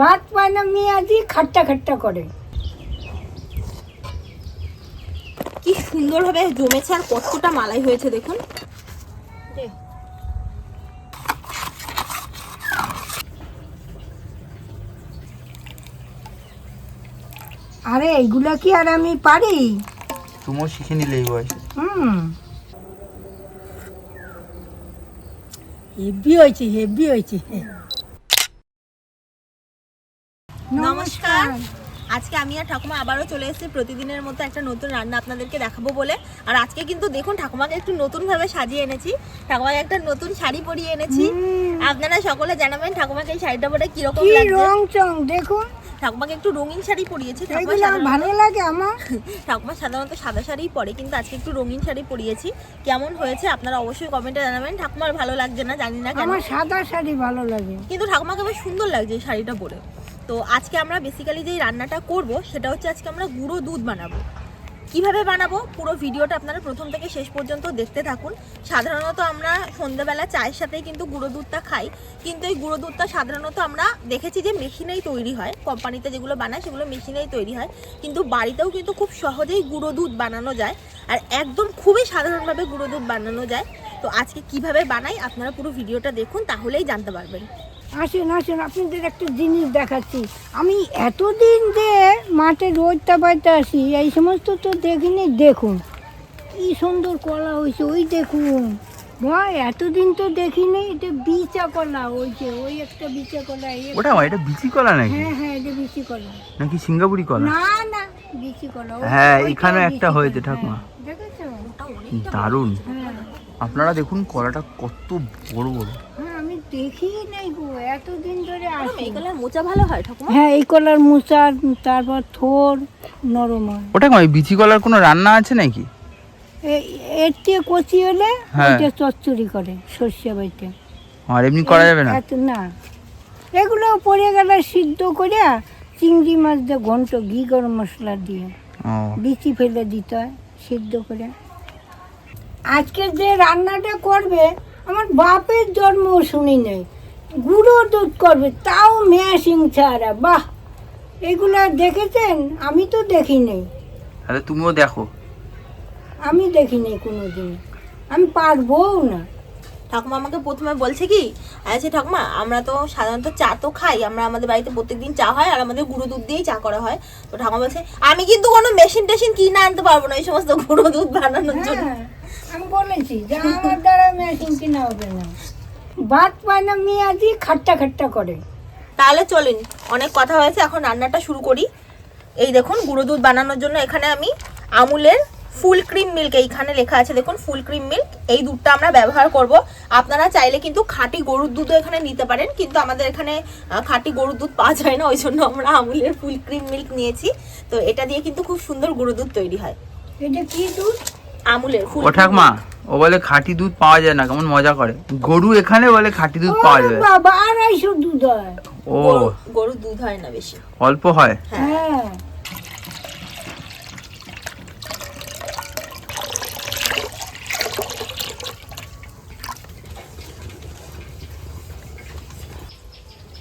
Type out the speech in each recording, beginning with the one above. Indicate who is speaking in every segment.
Speaker 1: ভাত পায় না মেয়াজি খাট্টা খাট্টা করে।
Speaker 2: কি সুন্দরভাবে জমেছে আর কতটা মালাই হয়েছে দেখুন।
Speaker 1: আরে এইগুলো কি আর আমি পারি?
Speaker 3: তুমিও শিখে নিলে এই বয়সে।
Speaker 1: হুম। হেভি হয়েছে হেভি হয়েছে।
Speaker 2: নমস্কার। আজকে আমি আর ঠাকুমা আবারও চলে এসেছি। প্রতিদিনের মতো একটা নতুন রান্না আপনাদেরকে দেখাবো বলে। আর আজকে কিন্তু দেখুন ঠাকুমাকে একটু নতুন ভাবে সাজিয়ে এনেছি। ঠাকুমাকে একটা নতুন শাড়ি পরিয়ে এনেছি। আপনারা সকলে জানাবেন ঠাকুমাকে এই শাড়িটা পরে কীরকম
Speaker 1: কি
Speaker 2: লাগছে।
Speaker 1: রং চং দেখুন।
Speaker 2: ঠাকুমাকে একটু রঙিন শাড়ি পরিয়েছি।
Speaker 1: আমার ভালো লাগে আমার।
Speaker 2: ঠাকুমা সাধারণত সাদা শাড়িই পরে কিন্তু আজকে একটু রঙিন শাড়ি পরিয়েছি। কেমন হয়েছে আপনারা অবশ্যই কমেন্টে জানাবেন। ঠাকুমার ভালো লাগছে না জানি না কেন।
Speaker 1: আমার সাদা শাড়ি ভালো লাগে।
Speaker 2: কিন্তু ঠাকুমাকে বেশ সুন্দর লাগছে এই শাড়িটা পরে। তো আজকে আমরা বেসিক্যালি যেই রান্নাটা করব, সেটা হচ্ছে আজকে আমরা গুঁড়ো দুধ বানাবো। কীভাবে বানাবো? পুরো ভিডিওটা আপনারা প্রথম থেকে শেষ পর্যন্ত দেখতে থাকুন। সাধারণত আমরা সন্ধ্যাবেলা চায়ের সাথে কিন্তু গুঁড়ো দুধটা খাই। কিন্তু এই গুঁড়ো দুধটা সাধারণত আমরা দেখেছি যে মেশিনেই তৈরি হয়। কোম্পানিতে যেগুলো বানায়, সেগুলো মেশিনেই তৈরি হয়। কিন্তু বাড়িতেও কিন্তু খুব সহজেই গুঁড়ো দুধ বানানো যায়। আর একদম খুবই সাধারণভাবে গুঁড়ো দুধ বানানো যায়। তো আজকে কীভাবে বানাই, আপনারা পুরো ভিডিওটা দেখুন, তাহলেই জানতে পারবেন।
Speaker 1: আসুন আসুন আপনাদের একটা জিনিস দেখাচ্ছি। আমি এতদিন যে মাঠে রোজ তাপাইতে আসি এই সমস্ত তো দেখিনি দেখুন। কি সুন্দর কলা হয়েছে ওই দেখুন। ভাই এতদিন তো দেখিনি এটা বিচা কলা ওই যে ওই একটা বিচা কলা
Speaker 3: ওটা এটা বিচি কলা নাকি?
Speaker 1: হ্যাঁ হ্যাঁ এটা বিচি কলা।
Speaker 3: নাকি সিঙ্গাপুরি কলা?
Speaker 1: না না বিচি কলা
Speaker 3: হ্যাঁ,
Speaker 1: বিচি
Speaker 3: একটা হয়েছে ঠাকুমা।
Speaker 1: হ্যাঁ, দেখেছ
Speaker 3: দারুণ।
Speaker 1: হ্যাঁ।
Speaker 3: আপনারা দেখুন কলাটা কত বড় বড়।
Speaker 1: হ্যাঁ আমি দেখি গো এতদিন ধরে
Speaker 2: এই কালার মোচা ভালো হয় ঠাকুমা?
Speaker 1: হ্যাঁ এই কলার মুচার তারপর থোর নরম হয়।
Speaker 3: ওটা কি বিচি কলার কোনো রান্না আছে নাকি?
Speaker 1: এর কচি হলে
Speaker 3: হ্যাঁ।
Speaker 1: চচ্চড়ি করে সর্ষে বাইতে
Speaker 3: আর এমনি করা যাবে না?
Speaker 1: না। এগুলো পড়ে গেলে সিদ্ধ করে চিংড়ি মাছ দিয়ে ঘন্ট ঘি গরম মশলা দিয়ে বিচি ফেলে দিতে হয় সিদ্ধ করে। আজকে যে রান্নাটা করবে আমার বাপের জন্ম শুনি নেই গুঁড়ো দুধ করবে তাও মেশিং ছাড়া বাহ! এগুলো দেখেছেন? আমি তো দেখি নেই
Speaker 3: তাহলে তুমিও দেখো।
Speaker 1: আমি দেখি নেই কোনো দিন আমি পারবও না।
Speaker 2: ঠাকুমা আমাকে প্রথমে বলছে কি আচ্ছা ঠাকুমা আমরা তো সাধারণত চা তো খাই আমরা আমাদের বাড়িতে প্রত্যেকদিন চা হয় আর আমাদের গুঁড়ো দুধ দিয়েই চা করা হয়। তো ঠাকুমা বলছে আমি কিন্তু কোনো মেশিন টেশিন কিনে আনতে পারব না এই সমস্ত গুঁড়ো দুধ বানানোর জন্য।
Speaker 1: হ্যাঁ, আমি বলেছি যে আমার দ্বারা মেশিন কিনা হবে না। ভাত পায় না মেয়াজি খাট্টা খাট্টা করে।
Speaker 2: তাহলে চলুন অনেক কথা হয়েছে এখন রান্নাটা শুরু করি। এই দেখুন গুঁড়ো দুধ বানানোর জন্য এখানে আমি আমুলের ফুল ক্রিম মিল্ক এইখানে লেখা আছে দেখুন ফুল ক্রিম মিল্ক। এই দুধটা আমরা ব্যবহার করব। আপনারা চাইলে কিন্তু খাঁটি গরুর দুধও এখানে নিতে পারেন কিন্তু আমাদের এখানে খাঁটি গরুর দুধ পাওয়া যায় না ওই জন্য আমরা আমুলের ফুল ক্রিম মিল্ক নিয়েছি। তো এটা দিয়ে কিন্তু খুব সুন্দর গুঁড়ো দুধ তৈরি হয়।
Speaker 1: এটা কি দুধ?
Speaker 2: আমুলের ফুল
Speaker 3: ঠাকমা ও বলে খাঁটি দুধ পাওয়া যায় না কেমন মজা করে। গরু এখানে বলে খাঁটি দুধ পাওয়া যাবে
Speaker 1: বাবা আড়াইশো দুধ হয়।
Speaker 3: ও।
Speaker 2: গরু- দুধ হয় না বেশি।
Speaker 3: অল্প হয়?
Speaker 1: হ্যাঁ।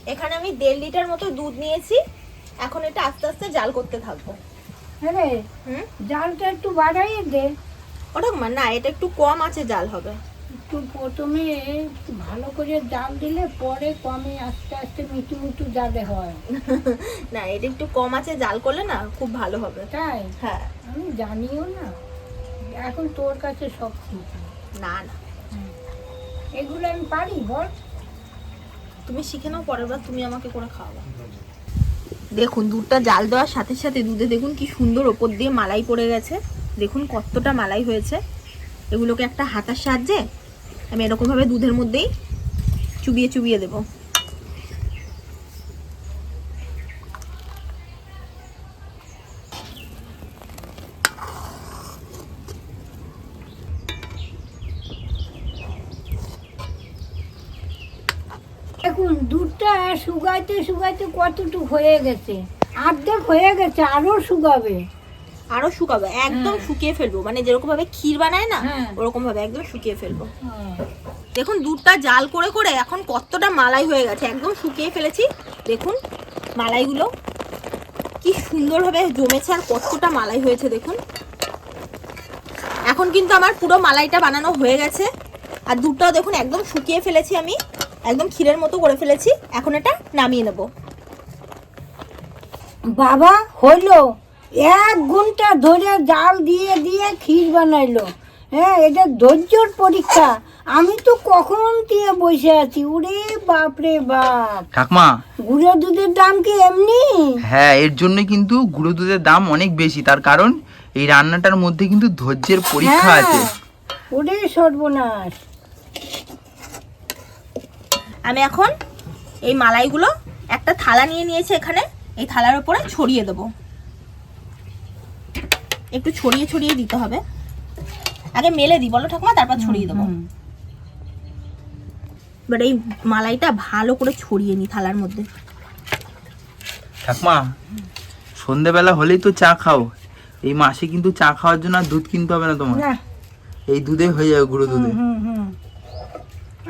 Speaker 2: এখানে আমি দেড় লিটার মতো দুধ নিয়েছি। এখন এটা আস্তে আস্তে জাল করতে থাকব।
Speaker 1: হ্যাঁ
Speaker 2: হুম?
Speaker 1: জালটা একটু বাড়াইয়ে দে।
Speaker 2: ওটা মা- না এটা একটু কম আছে জাল হবে।
Speaker 1: একটু প্রথমে ভালো করে জাল দিলে পরে কমে আস্তে আস্তে মিটু মিটু জালে হয়।
Speaker 2: না এটা একটু কম আছে জাল করলে না খুব ভালো হবে।
Speaker 1: তাই?
Speaker 2: হ্যাঁ।
Speaker 1: আমি জানিও না। এখন তোর কাছে সব কিছু
Speaker 2: না না।
Speaker 1: এগুলো আমি পারি বল।
Speaker 2: তুমি শিখে নাও পরের বার তুমি আমাকে করে খাওয়াবে। দেখুন দুধটা জাল দেওয়ার সাথে সাথে দুধে দেখুন কি সুন্দর ওপর দিয়ে মালাই পড়ে গেছে। দেখুন কতটা মালাই হয়েছে। এগুলোকে একটা হাতার সাহায্যে আমি এরকমভাবে দুধের মধ্যেই চুবিয়ে চুবিয়ে দেবো।
Speaker 1: দেখুন, দুধটা শুকাইতে শুকাইতে কতটুকু হয়ে গেছে? অর্ধেক হয়ে গেছে, আরও শুকাবে।
Speaker 2: আরও শুকাবো একদম শুকিয়ে ফেলব। মানে যেরকম ভাবে ক্ষীর বানায় না
Speaker 1: হ্যাঁ।
Speaker 2: ওরকম ভাবে একদম শুকিয়ে ফেলব।
Speaker 1: হ্যাঁ।
Speaker 2: দেখুন দুধটা জাল করে করে এখন কতটা মালাই হয়ে গেছে। একদম শুকিয়ে ফেলেছি। দেখুন মালাইগুলো কি সুন্দরভাবে জমেছে আর কতটা মালাই হয়েছে দেখুন। এখন কিন্তু আমার পুরো মালাইটা বানানো হয়ে গেছে। আর দুধটাও দেখুন একদম শুকিয়ে ফেলেছি আমি। একদম ক্ষীরের মতো করে ফেলেছি। এখন এটা নামিয়ে নেব।
Speaker 1: বাবা হলো। এক ঘণ্টা ধরে জাল দিয়ে দিয়ে ক্ষীর বানাইলো। হ্যাঁ এটা ধৈর্যর পরীক্ষা। আমি তো কখন দিয়ে বসে আছি? ওরে বাপ রে বাপ।
Speaker 3: ঠাকমা।
Speaker 1: গুঁড়ো দুধের দাম কি এমনি?
Speaker 3: হ্যাঁ এর জন্য কিন্তু গুঁড়ো দুধের দাম অনেক বেশি। তার কারণ এই রান্নাটার মধ্যে কিন্তু ধৈর্যের পরীক্ষা
Speaker 1: হ্যাঁ,
Speaker 3: আছে।
Speaker 1: ওরে সর্বনাশ।
Speaker 2: আমি এখন এই মালাইগুলো একটা থালা নিয়ে নিয়েছি এখানে। এই থালার উপরে ছড়িয়ে দেবো। একটু ছড়িয়ে ছড়িয়ে দিতে হবে। আগে মেলে দিই বলো ঠাকুমা? তারপর ছড়িয়ে দেবো। এবার এই মালাইটা ভালো করে ছড়িয়ে নিই থালার মধ্যে।
Speaker 3: ঠাকমা সন্ধেবেলা হলেই তো চা খাও। এই মাসে কিন্তু চা খাওয়ার জন্য আর দুধ কিনতে হবে না তোমার? এই দুধে হয়ে যাবে গুঁড়ো দুধে।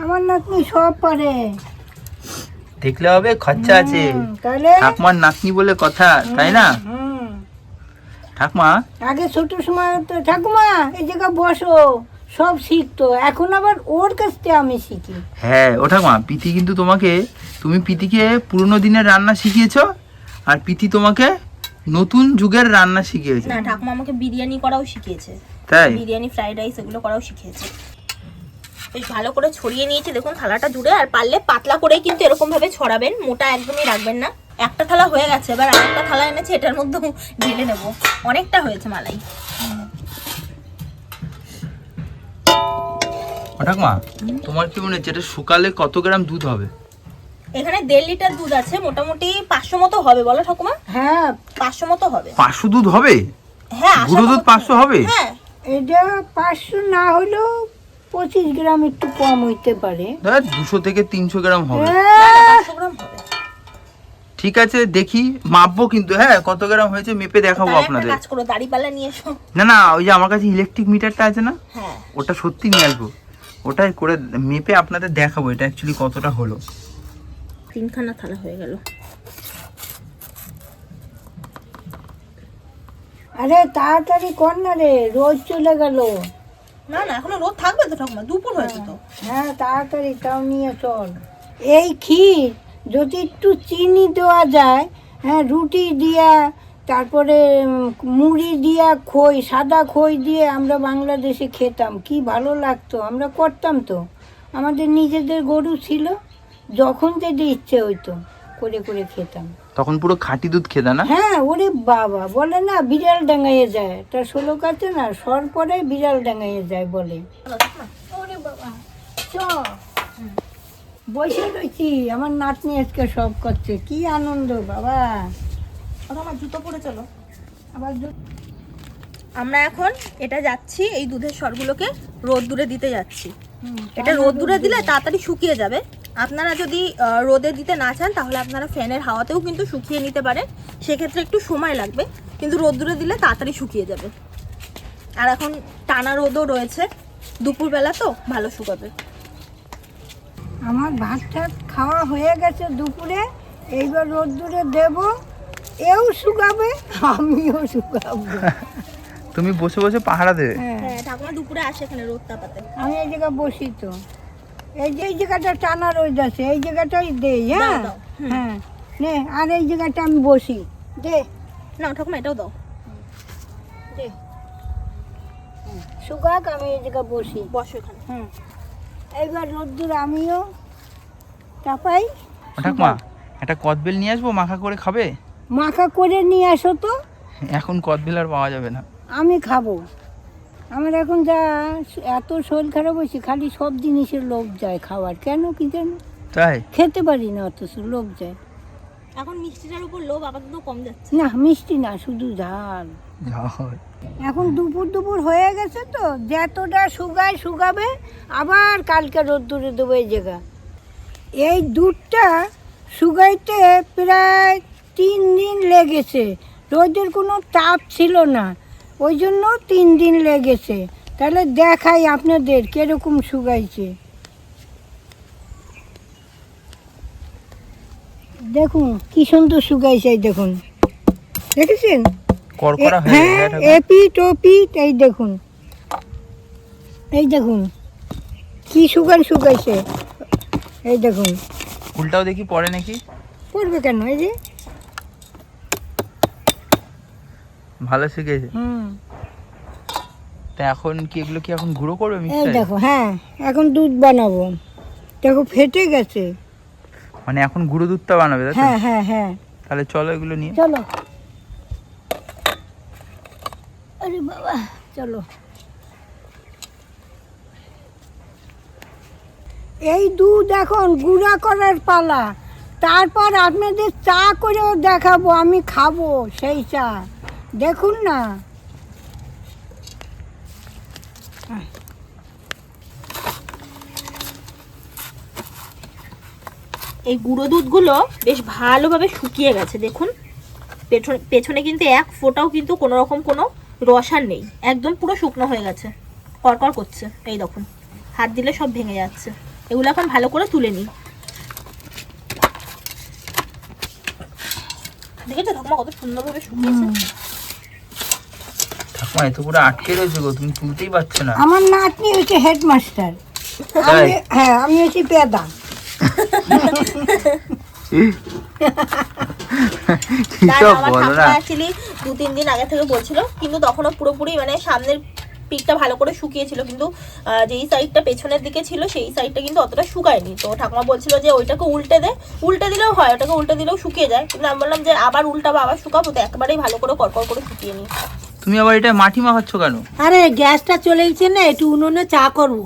Speaker 1: আমার নাতনি সব পারে।
Speaker 3: দেখলে হবে খরচা আছে।
Speaker 1: তাহলে?
Speaker 3: নাতনি বলে কথা তাই না?
Speaker 1: হুম।
Speaker 3: ঠাকমা?
Speaker 1: আগে ছোট সময় তো ঠাকুমা এই জায়গা বসো সব শিখতো। এখন আবার ওর কাছ থেকে আমি শিখি।
Speaker 3: হ্যাঁ ও ঠাকমা পিতি কিন্তু তোমাকে তুমি পিতিকে পুরনো দিনের রান্না শিখিয়েছো আর পিতি তোমাকে নতুন যুগের রান্না শিখিয়েছে।
Speaker 2: না ঠাকুমা আমাকে বিরিয়ানি করাও শিখিয়েছে।
Speaker 3: তাই?
Speaker 2: বিরিয়ানি ফ্রাইড রাইস এগুলো করাও শিখিয়েছে। বেশ ভালো করে ছড়িয়ে নিয়েছি দেখুন থালাটা জুড়ে আর পারলে পাতলা করে কিন্তু এরকম ভাবে ছড়াবেন মোটা একদমই রাখবেন না। একটা থালা হয়ে গেছে এবার আরেকটা থালা এনেছে এটার মধ্যে ঢেলে নেব। অনেকটা হয়েছে মালাই।
Speaker 3: ঠাকমা তোমার কি মনে হচ্ছে এটা শুকালে কত গ্রাম দুধ হবে?
Speaker 2: এখানে দেড় লিটার দুধ আছে মোটামুটি পাঁচশো মতো হবে বলো ঠাকুমা?
Speaker 1: হ্যাঁ।
Speaker 2: পাঁচশো মতো হবে।
Speaker 3: পাঁচশো দুধ হবে?
Speaker 2: হ্যাঁ
Speaker 3: গুঁড়ো দুধ পাঁচশো হবে?
Speaker 2: হ্যাঁ।
Speaker 1: এটা পাঁচশো না হলেও পঁচিশ গ্রাম একটু কম হইতে পারে।
Speaker 3: ধর দুশো থেকে তিনশো গ্রাম হবে।
Speaker 2: পাঁচশো গ্রাম হবে।
Speaker 3: ঠিক আছে দেখি মাপবো কিন্তু হ্যাঁ কত গ্রাম হয়েছে মেপে দেখাবো আপনাদের।
Speaker 2: কাজ করো দাড়িপাল্লা নিয়ে এসো।
Speaker 3: না না ওই যে আমার কাছে ইলেকট্রিক মিটারটা আছে না
Speaker 2: হ্যাঁ।
Speaker 3: ওটা সত্যি নিয়ে আসব। ওটাই করে মেপে আপনাদের দেখাবো এটা অ্যাকচুয়ালি কতটা হলো।
Speaker 2: তিনখানা থালা হয়ে গেল।
Speaker 1: আরে তাড়াতাড়ি কর না রে রোজ চলে গেল।
Speaker 2: না না এখনও রোদ থাকবে তো ঠাকুমা দুপুর হয়েছে তো।
Speaker 1: হ্যাঁ তাড়াতাড়ি তাও নিয়ে চল। এই ক্ষীর। যদি একটু চিনি দেওয়া যায় হ্যাঁ রুটি দিয়া তারপরে মুড়ি দিয়া খই সাদা খই দিয়ে আমরা বাংলাদেশে খেতাম। কি ভালো লাগতো আমরা করতাম তো। আমাদের নিজেদের গরু ছিল যখন যেটা ইচ্ছে হইতো করে করে খেতাম।
Speaker 3: তখন পুরো খাঁটি দুধ খেতা না?
Speaker 1: হ্যাঁ ওরে বাবা বলে না বিড়াল ডাঙাইয়ে যায়। তার ষোলো কাছে না সর পরে বিড়াল ডাঙাইয়ে যায় বলে। ওরে বাবা চ বসে রয়েছি আমার নাতনি আজকে সব করছে কি আনন্দ বাবা।
Speaker 2: ওটা আমার জুতো পরে চলো।
Speaker 1: আবার
Speaker 2: আমরা এখন এটা যাচ্ছি এই দুধের সরগুলোকে রোদ দূরে দিতে যাচ্ছি। এটা রোদ দূরে দিলে তাড়াতাড়ি শুকিয়ে যাবে। আপনারা যদি রোদে দিতে না চান তাহলে আপনারা ফ্যানের হাওয়াতেও কিন্তু শুকিয়ে নিতে পারেন। সেক্ষেত্রে একটু সময় লাগবে কিন্তু রোদ দূরে দিলে তাড়াতাড়ি শুকিয়ে যাবে। আর এখন টানা রোদও রয়েছে। দুপুরবেলা তো ভালো শুকাবে।
Speaker 1: আমার ভাত টাত খাওয়া হয়ে গেছে দুপুরে এইবার রোদ্দুরে দেব এও শুকাবে আমিও শুকাবো।
Speaker 3: তুমি বসে বসে পাহারা দেবে।
Speaker 1: হ্যাঁ।
Speaker 2: হ্যাঁ ঠাকুমা দুপুরে আসে এখানে রোদ তাপাতে।
Speaker 1: আমি এই জায়গায় বসি তো। এই যে এই জায়গাটা টানা রোদ আছে এই জায়গাটাই দেই হ্যাঁ? হ্যাঁ নে আর এই জায়গাটা আমি বসি। দে।
Speaker 2: না ঠাকুমা এটাও দাও।
Speaker 1: দে। শুকাক আমি এই জায়গায় বসি।
Speaker 2: বসো এখানে।
Speaker 1: হুম। এইবার রোদ্দুর আমিও চাপাই।
Speaker 3: ও ঠাকমা একটা কদবেল নিয়ে আসব মাখা করে খাবে?
Speaker 1: মাখা করে নিয়ে আসো তো।
Speaker 3: এখন কদবেল আর পাওয়া যাবে না।
Speaker 1: আমি খাব। আমার এখন যা এত শরীর খারাপ হয়েছে খালি সব জিনিসের লোভ যায় খাওয়ার। কেন কি জানো?
Speaker 3: তাই?
Speaker 1: খেতে পারি না অথচ লোভ যায়।
Speaker 2: এখন মিষ্টিটার উপর লোভ আপাতত কম যাচ্ছে।
Speaker 1: না মিষ্টি না শুধু ঝাল।
Speaker 3: হয়।
Speaker 1: এখন দুপুর দুপুর হয়ে গেছে তো যতটা শুকায় শুকাবে আবার কালকে রোদ্দুরে দেবো এই জায়গা। এই দুধটা শুকাইতে প্রায় তিন দিন লেগেছে। রোদের কোনো তাপ ছিল না ওই জন্য তিন দিন লেগেছে। তাহলে দেখাই আপনাদের কীরকম শুকাইছে। দেখুন কি সুন্দর শুকাইছে দেখুন। দেখেছেন?
Speaker 3: হয়ে
Speaker 1: হ্যাঁ। এপি টপি এই দেখুন। এই দেখুন কি শুকান শুকাইছে। এই দেখুন।
Speaker 3: ফুলটাও দেখি পড়ে নাকি?
Speaker 1: পড়বে কেন? এই যে।
Speaker 3: ভালো শিখেছে
Speaker 1: হুম।
Speaker 3: তা এখন কি এগুলো কি এখন গুঁড়ো করবে
Speaker 1: এই
Speaker 3: মিক্সারে
Speaker 1: দেখো হ্যাঁ এখন দুধ বানাবো। দেখো ফেটে গেছে।
Speaker 3: মানে এখন গুঁড়ো দুধটা বানাবে তাই তো?
Speaker 1: হ্যাঁ হ্যাঁ হ্যাঁ।
Speaker 3: তাহলে চলো এগুলো নিয়ে।
Speaker 1: চলো। আরে বাবা চলো। এই দুধ এখন গুঁড়া করার পালা। তারপর আপনাদের চা করেও দেখাবো আমি খাব সেই চা। দেখুন না।
Speaker 2: এই গুঁড়ো দুধগুলো বেশ ভালোভাবে শুকিয়ে গেছে দেখুন। পেছনে পেছনে কিন্তু এক ফোঁটাও কিন্তু কোনো রকম কোনো রসার নেই। একদম পুরো শুকনো হয়ে গেছে। কড়কড় করছে। এই দেখুন হাত দিলে সব ভেঙে যাচ্ছে। এগুলো এখন ভালো করে তুলে নিই। দেখেছ ঠাকুমা কত সুন্দরভাবে শুকিয়েছে?
Speaker 3: ঠাকুমা এত পুরো আটকে রয়েছে গো তুমি তুলতেই পারছ না।
Speaker 1: আমার নাতনি হচ্ছে হেডমাস্টার। আমি হ্যাঁ আমি হচ্ছি পেদা।
Speaker 3: কি সব
Speaker 2: আমার
Speaker 3: বলো
Speaker 2: ঠাকুমা
Speaker 3: না
Speaker 2: অ্যাকচুয়ালি দু তিন দিন আগে থেকে বলছিল কিন্তু তখনও পুরোপুরি মানে সামনের পিকটা ভালো করে শুকিয়েছিল কিন্তু যেই সাইডটা পেছনের দিকে ছিল সেই সাইডটা কিন্তু অতটা শুকায়নি। তো ঠাকুমা বলছিল যে ওইটাকে উল্টে দে উল্টে দিলেও হয় ওটাকে উল্টে দিলেও শুকিয়ে যায়। কিন্তু আমি বললাম যে আবার উল্টাবো আবার শুকাবো তো একবারেই ভালো করে কড়কড় করে শুকিয়ে নিই
Speaker 3: তুমি আবার এটা মাটি মাখাচ্ছ কেন?
Speaker 4: আরে গ্যাসটা চলে গেছে না একটু উনুনে চা করব।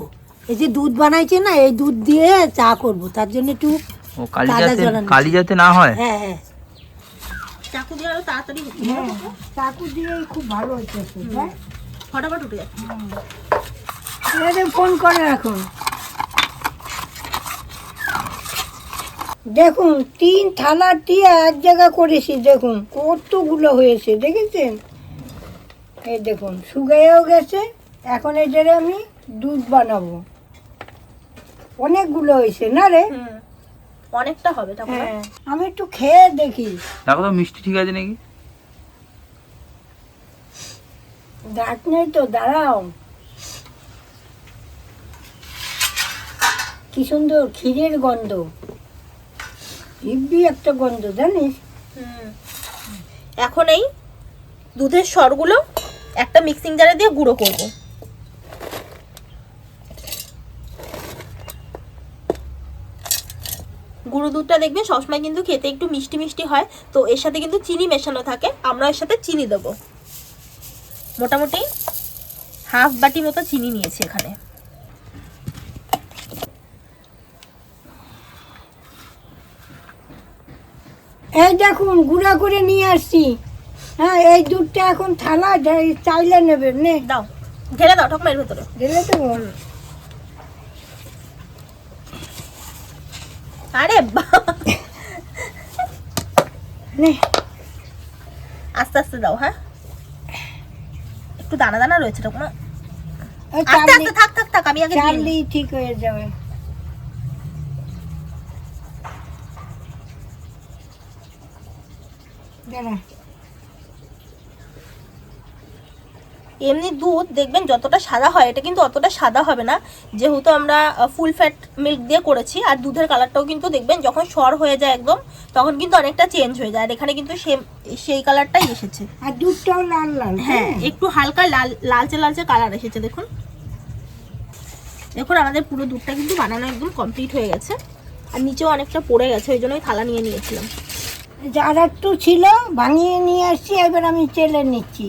Speaker 4: এই যে দুধ বানাইছে না এই দুধ দিয়ে চা করব তার জন্য একটু
Speaker 3: ও কালি যাতে কালি যাতে না হয়?
Speaker 4: হ্যাঁ হ্যাঁ।
Speaker 2: চাকু দিয়ে আরও তাড়াতাড়ি হচ্ছে।
Speaker 1: হ্যাঁ চাকু দিয়েই খুব ভালো হচ্ছে হ্যাঁ।
Speaker 2: ফটাফট উঠে যাচ্ছে।
Speaker 1: ফোন করে এখন। দেখুন তিন থালা দিয়ে এক জায়গা করেছি দেখুন কতগুলো হয়েছে দেখেছেন? এই দেখুন শুকাইয়াও গেছে এখন এদের আমি দুধ বানাবো। অনেকগুলো হয়েছে না রে?
Speaker 2: হুম অনেকটা হবে ঠাকুমা
Speaker 1: হ্যাঁ আমি একটু খেয়ে দেখি।
Speaker 3: দেখো তো মিষ্টি ঠিক আছে নাকি?
Speaker 1: দাঁত নেই তো দাঁড়াও। কি সুন্দর ক্ষীরের গন্ধ। হিব্বি একটা গন্ধ জানিস?
Speaker 2: হুম এখন এই দুধের সরগুলো একটা মিক্সিং জারে দিয়ে গুঁড়ো করব। গুঁড়ো দুধটা দেখবেন সবসময় কিন্তু খেতে একটু মিষ্টি মিষ্টি হয়। তো এর সাথে কিন্তু চিনি মেশানো থাকে। আমরা এর সাথে চিনি দেবো। মোটামুটি হাফ বাটি মতো চিনি নিয়েছি এখানে।
Speaker 1: এই দেখুন গুঁড়া করে নিয়ে আসছি। হ্যাঁ এই দুধটা এখন থালা চাইলে নেবেন নে।
Speaker 2: দাও। ঢেলে দাও ঠাকুমা এর ভেতরে।
Speaker 1: দিলে তো
Speaker 2: আরে
Speaker 1: নে।
Speaker 2: আস্তে আস্তে দাও হ্যাঁ? একটু দানা দানা রয়েছে আস্তে আস্তে থাক থাক থাক আমি আগে দিয়ে
Speaker 1: ঠিক হয়ে যাবে। দাঁড়া।
Speaker 2: এমনি দুধ দেখবেন যতটা সাদা হয় এটা কিন্তু অতটা সাদা হবে না। যেহেতু আমরা ফুল ফ্যাট মিল্ক দিয়ে করেছি আর দুধের কালারটাও কিন্তু দেখবেন যখন সর হয়ে যায় একদম তখন কিন্তু অনেকটা চেঞ্জ হয়ে যায়। আর এখানে কিন্তু সেম সেই কালারটাই এসেছে।
Speaker 1: আর দুধটাও লাল লাল
Speaker 2: হ্যাঁ একটু হালকা লাল লালচে লালচে কালার এসেছে দেখুন। দেখুন আমাদের পুরো দুধটা কিন্তু বানানো একদম কমপ্লিট হয়ে গেছে। আর নিচেও অনেকটা পড়ে গেছে ওই জন্যই থালা নিয়ে নিয়েছিলাম।
Speaker 1: যার একটু ছিল ভাঙিয়ে নিয়ে আসছি এবার আমি চেলে নিচ্ছি।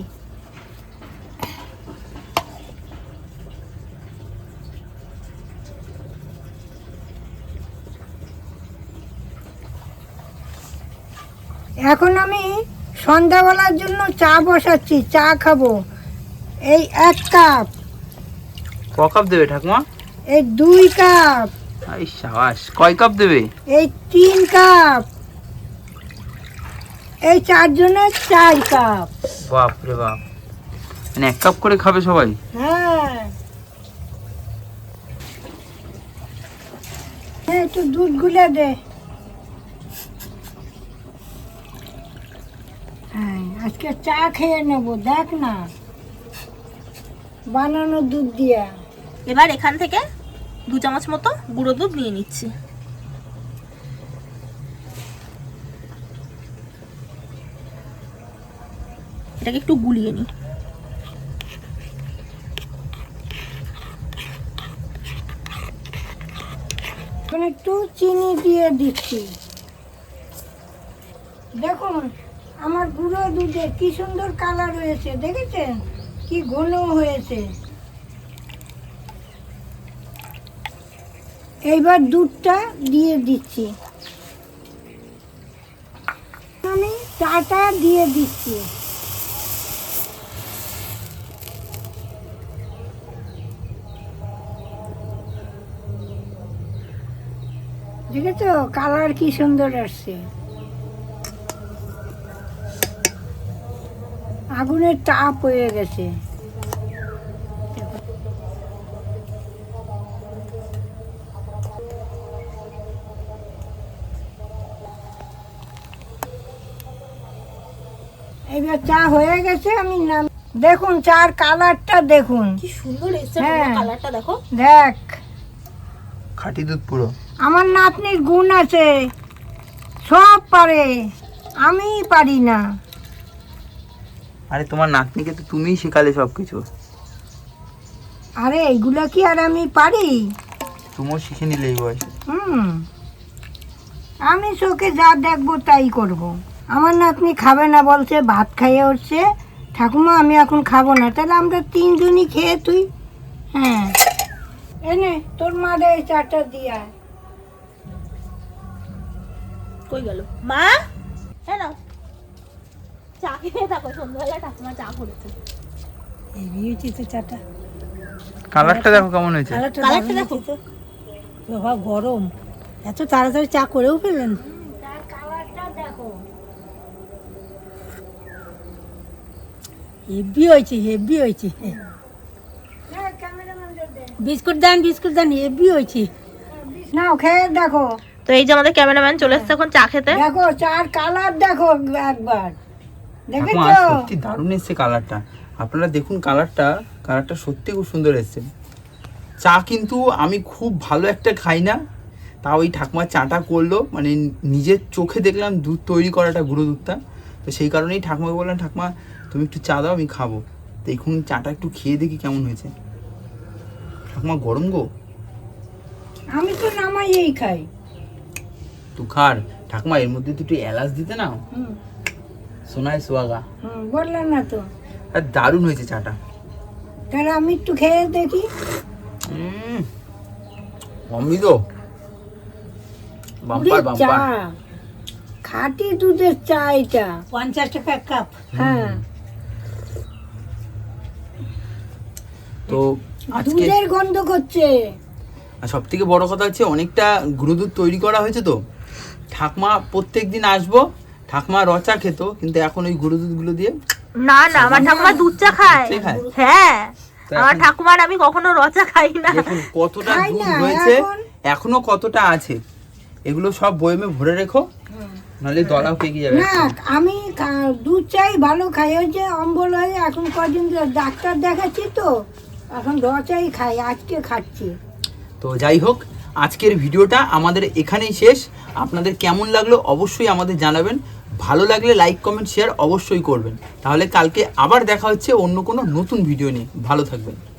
Speaker 1: এখন আমি সন্ধ্যাবেলার জন্য চা বসাচ্ছি চা খাব। এই এক কাপ।
Speaker 3: ক কাপ দেবে ঠাকুমা?
Speaker 1: এই দুই কাপ।
Speaker 3: এই সাবাস কয় কাপ দেবে?
Speaker 1: এই তিন কাপ। এই চারজনের চার কাপ।
Speaker 3: বাপ রে বাপ। মানে এক কাপ করে খাবে সবাই?
Speaker 1: হ্যাঁ। হ্যাঁ একটু দুধ গুলে দে হ্যাঁ আজকে চা খেয়ে নেব দেখ না। বানানো দুধ দিয়া।
Speaker 2: এবার এখান থেকে দু চামচ মতো গুঁড়ো দুধ নিয়ে নিচ্ছি। এটাকে একটু গুলিয়ে নিই।
Speaker 1: একটু চিনি দিয়ে দিচ্ছি। দেখুন আমার দুধে কি সুন্দর কালার হয়েছে, দেখেছেন? কি ঘন হয়েছে। এইবার দুধটা দিয়ে দিচ্ছি। আমি চাটা দিয়ে দিচ্ছি। দেখেছ কালার কি সুন্দর আসছে। আগুনের তাপ হয়ে গেছে। এবার চা হয়ে গেছে আমি নাম দেখুন চার কালারটা দেখুন।
Speaker 2: কি সুন্দর এসছে
Speaker 1: হ্যাঁ।
Speaker 2: কালারটা দেখো।
Speaker 1: দেখ।
Speaker 3: খাঁটি দুধ পুরো।
Speaker 1: আমার নাতনির গুণ আছে। সব পারে আমি পারি না।
Speaker 3: আরে তোমার নাতনিকে তো তুমিই শেখালে সব কিছু
Speaker 1: আরে এইগুলো কি আর আমি পারি?
Speaker 3: তুমিও শিখে নিলে এই বয়সে।
Speaker 1: হুম। আমি চোখে যা দেখব তাই করব। আমার নাতনি খাবে না বলছে ভাত খাইয়ে উঠছে। ঠাকুমা আমি এখন খাব না। তাহলে আমরা তিনজনই খেয়ে তুই। হ্যাঁ। এনে তোর মারে এই চাটা দিয়া
Speaker 2: কই গেল? মা? হ্যাঁ চা খেয়ে থাকো সন্ধ্যাবেলা ঠাকুমা চা করেছে।
Speaker 1: এই তো চাটা।
Speaker 3: কালারটা দেখো কেমন হয়েছে?
Speaker 4: কালারটা
Speaker 2: দেখো।
Speaker 4: তো। বাবা গরম। এত তাড়াতাড়ি চা করেও ফেলেন
Speaker 1: তার কালারটা দেখো।
Speaker 4: হেভি হয়েছে হেভি হয়েছে।
Speaker 1: হ্যাঁ
Speaker 4: বিস্কুট দেন বিস্কুট দেন হেভি হয়েছে।
Speaker 1: নাও খেয়ে দেখো।
Speaker 2: তো এই যে আমাদের ক্যামেরাম্যান চলে এসেছে এখন চা খেতে।
Speaker 1: দেখো চার কালার দেখো একবার।
Speaker 3: ঠাকুমা সত্যি দারুণ এসছে কালারটা আপনারা দেখুন কালারটা কালারটা সত্যি খুব সুন্দর এসছে। চা কিন্তু আমি খুব ভালো একটা খাই না তাও ওই ঠাকুমা চাটা করল মানে নিজের চোখে দেখলাম দুধ তৈরি করাটা গুঁড়ো দুধটা। তো সেই কারণেই ঠাকুমাকে বললাম ঠাকুমা তুমি একটু চা দাও আমি খাব। দেখুন চাটা একটু খেয়ে দেখি কেমন হয়েছে। ঠাকুমা গরম গো?
Speaker 1: আমি তো নামাইয়েই খাই।
Speaker 3: তুখার ঠাকুমা এর মধ্যে দুটো এলাচ দিতে না সোনায় সোয়াগা।
Speaker 1: হুম বললাম না তো।
Speaker 3: আর দারুণ হয়েছে চাটা।
Speaker 1: তাহলে আমি একটু খেয়ে দেখি।
Speaker 3: উম, অমৃত। Bumper bumper.
Speaker 1: খাঁটি দুধের চা এটা।
Speaker 4: পঞ্চাশ টাকা কাপ।
Speaker 1: হ্যাঁ।
Speaker 3: তো আজকে
Speaker 1: দুধের গন্ধ করছে।
Speaker 3: আর সব থেকে বড় কথা হচ্ছে অনেকটা গুঁড়ো দুধ তৈরি করা হয়েছে তো। ঠাকমা প্রত্যেক দিন আসব। ঠাকমা রচা খেত কিন্তু এখন ওই গুঁড়ো দুধগুলো দিয়ে
Speaker 2: না না আমার ঠাকুমা দুধ চা খায়।
Speaker 3: খায়?
Speaker 2: হ্যাঁ আমার ঠাকুমার আমি কখনো রচা খাই না।
Speaker 3: দেখুন কতটা দুধ
Speaker 1: এখন-
Speaker 3: এখনও কতটা আছে এগুলো সব বয়মে ভরে রেখো নাহলে দলাও পেকে যাবে।
Speaker 1: না আমি দুধ চাই ভালো খাই ওই যে অম্বল হয়ে এখন কদিন ডাক্তার দেখাচ্ছি তো এখন রচাই খাই আজকে খাচ্ছি।
Speaker 3: তো যাই হোক আজকের ভিডিওটা আমাদের এখানেই শেষ। আপনাদের কেমন লাগল অবশ্যই আমাদের জানাবেন। ভালো লাগলে লাইক, কমেন্ট, শেয়ার অবশ্যই করবেন। তাহলে কালকে আবার দেখা হচ্ছে অন্য কোনো নতুন ভিডিও নিয়ে। ভালো থাকবেন।